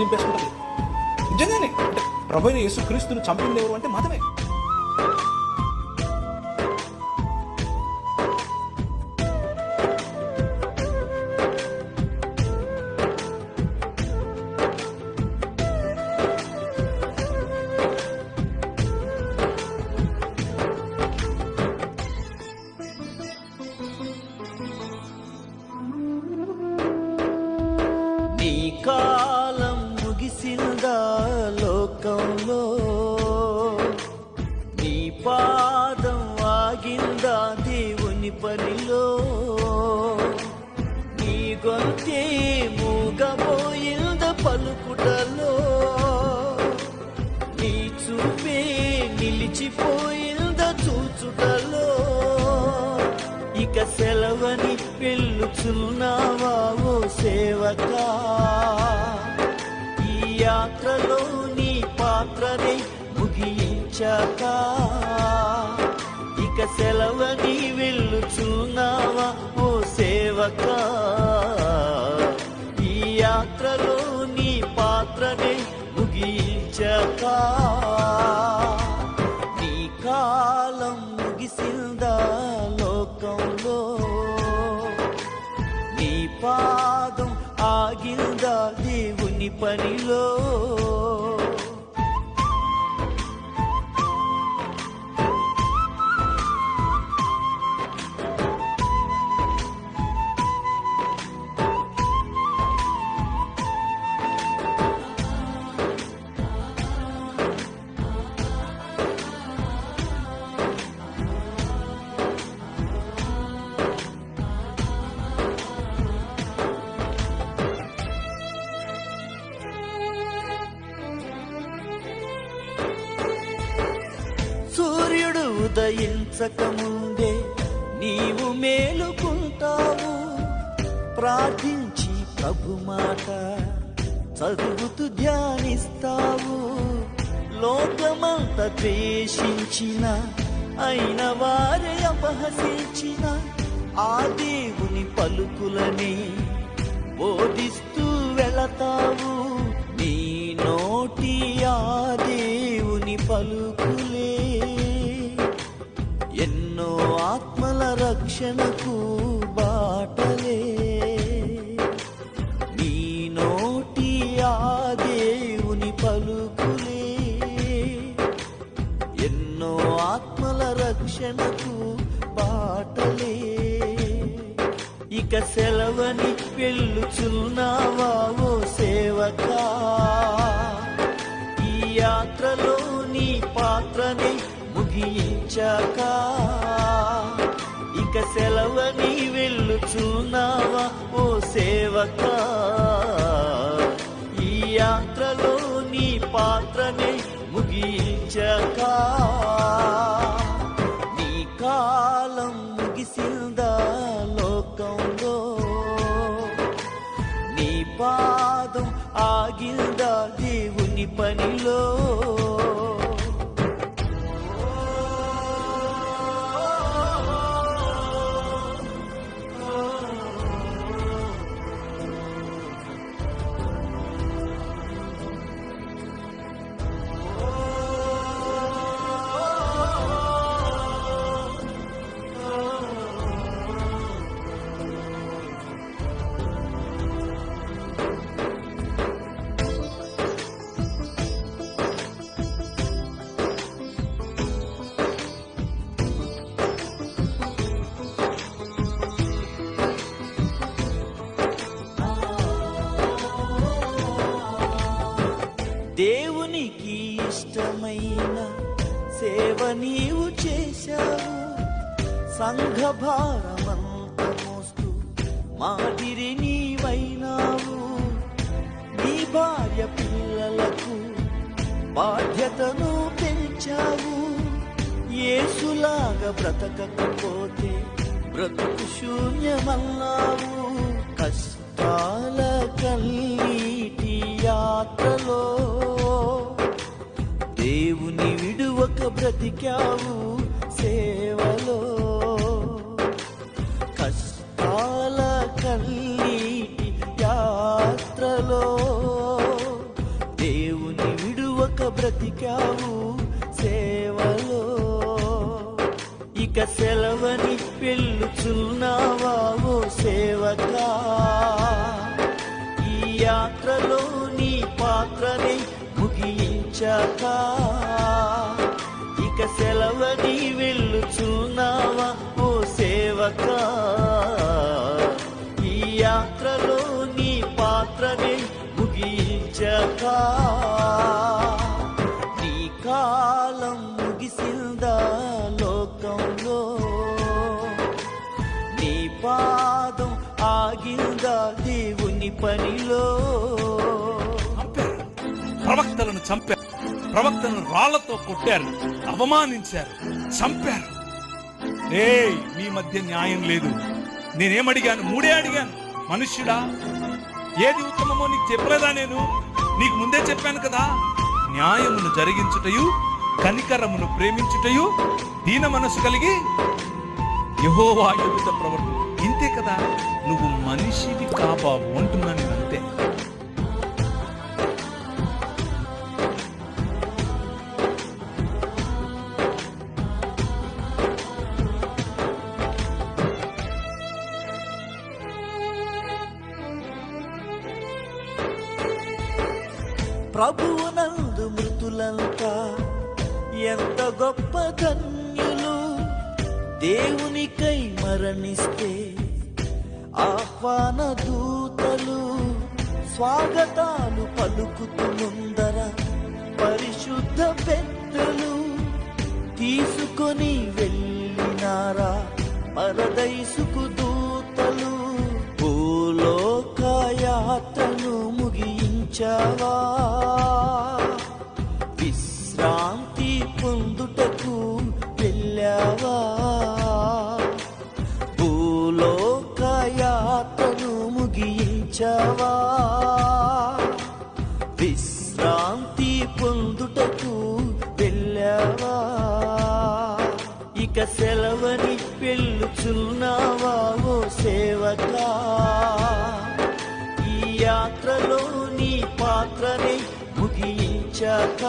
దింపేసుకుంటుంది. నిజంగానే అంటే ప్రభు యేసు చంపింది ఎవరు అంటే మతమే పనిలో నీ గొంతే మూగపోయింద పలుకుటలో. నీ చూపే నిలిచిపోయింద చూచుటలో. ఇక సెలవని పిల్లుచున్నావా ఓ సేవకా? ఈ యాత్రలో నీ పాత్రని ముగించాక ఇక సెలవ సేవకా ఈ యాత్రలో నీ పాత్రనే ముగించక. నీ కాలం ముగిసిందా లోకంలో? నీ పాదం ఆగిందా దేవుని పనిలో? సూర్యుడు ఉదయించక ముందే నీవు మేలుకుంటావు. ప్రార్థించి ప్రభు మాట చదువుతూ ధ్యానిస్తావు. లోకమంత ద్వేషించిన అయిన వారే అపహసించిన ఆ దేవుని పలుకులని బోధిస్తూ వెళతావు. నీ నోటి ఆ దేవుని పలుకు రక్షణకు బాటలే. నీ నోటి ఆ దేవుని పలుకులే. ఎన్నో ఆత్మల రక్షణకు బాటలే. ఇక సెలవని వెళ్ళుచున్నావా ఓ సేవకా? ఈ యాత్రలో నీ పాత్రని ముగించకా ఇక సెలవని వెళ్ళుచున్నావా ఓ సేవకా ఈ యాత్రలో నీ పాత్రని ముగించక. నీ కాలం ముగిసిందా లోకంలో? నీ పాదం ఆగిందా దేవుని పనిలో? నీవు చేశావు. సంఘ భారమంత మోస్తూ మాదిరి నీవైనావు. నీ భార్య పిల్లలకు బాధ్యతను పెంచావు. ఏసులాగా బ్రతకకపోతే బ్రతుకు శూన్యమన్నావు. కష్టాల కన్నీటి యాత్రలో దేవుని ఒక బ్రతికావు సేవలో. కష్టాల కన్నీటి యాత్రలో. బ్రతికావు సేవలో. ఇక సెలవని పెళ్ళుచున్నావా ఓ సేవకా? ఈ యాత్రలో నీ పాత్రని ముగించక సెలవని వెళ్ళుచున్నావా ఓ సేవక? ఈ యాత్రలో నీ పాత్రని ముగించక. నీ కాలం ముగిసిందా లోకంలో? నీ పాదం ఆగిందా దేవుని పనిలో? ప్రవక్తలను చంపారు. ప్రవక్తను రాళ్ళతో కొట్టారు అవమానించారు చంపారు. రే మీ మధ్య న్యాయం లేదు. నేనేమడిగాను? మూడే అడిగాను. మనుష్యుడా ఏది ఉత్తమమో నీకు చెప్పలేదా నేను? నీకు ముందే చెప్పాను కదా న్యాయమును జరిగించుటయు కనికరమును ప్రేమించుటయు దీన మనసు కలిగి యహోవా ఎదుట ప్రవర్తన ఇంతే కదా నువ్వు మనిషివి కాబాబు అంటున్నాను ప్రభువునందు మృతులంతా ఎంత గొప్ప ధన్యులు. దేవునికై మరణిస్తే ఆహ్వాన దూతలు స్వాగతాలు పలుకుతూ ముందర పరిశుద్ధ పెద్దలు తీసుకొని వెళ్ళినారా. పరదైసుకు దూ ముగించావా విశ్రాంతి పొందుటకు వెళ్ళావా? భూలోక యాత్రను ముగించావా? విశ్రాంతి పొందుటకు వెళ్ళావా? ఇక సెలవని పెళ్ళుచున్నావా ఓ సేవకా? ఈ యాత్రలో నీ పాత్రని ముగించాక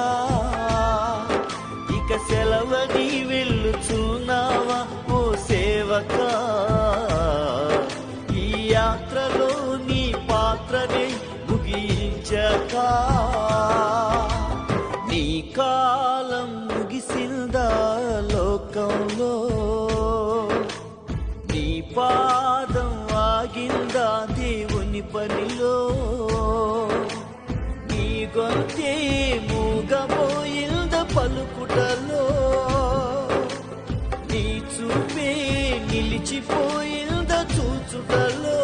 ఇక సెలవని వెళ్ళుచున్నావా ఓ సేవక. ఈ యాత్రలో నీ పాత్రని ముగించాక నీ కాలం ముగిసిందా లోకంలో? నీ పాదం ఆగిందా దేవుని పనిలో? నీ గొంతే పలుకుటలో. నీ నిలిచిపోయింద చూచుటలో.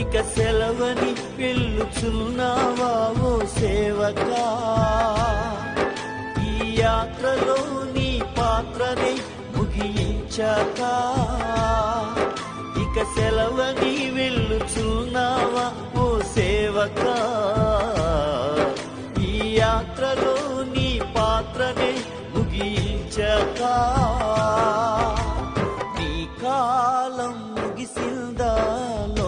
ఇక సెలవని పిల్లుచున్నావా ఓ సేవక? ఈ యాత్రలో నీ పాత్రని ముగించాక ఇక సెలవని వెళ్ళుచున్నావా ఓ సేవకా? Shabbat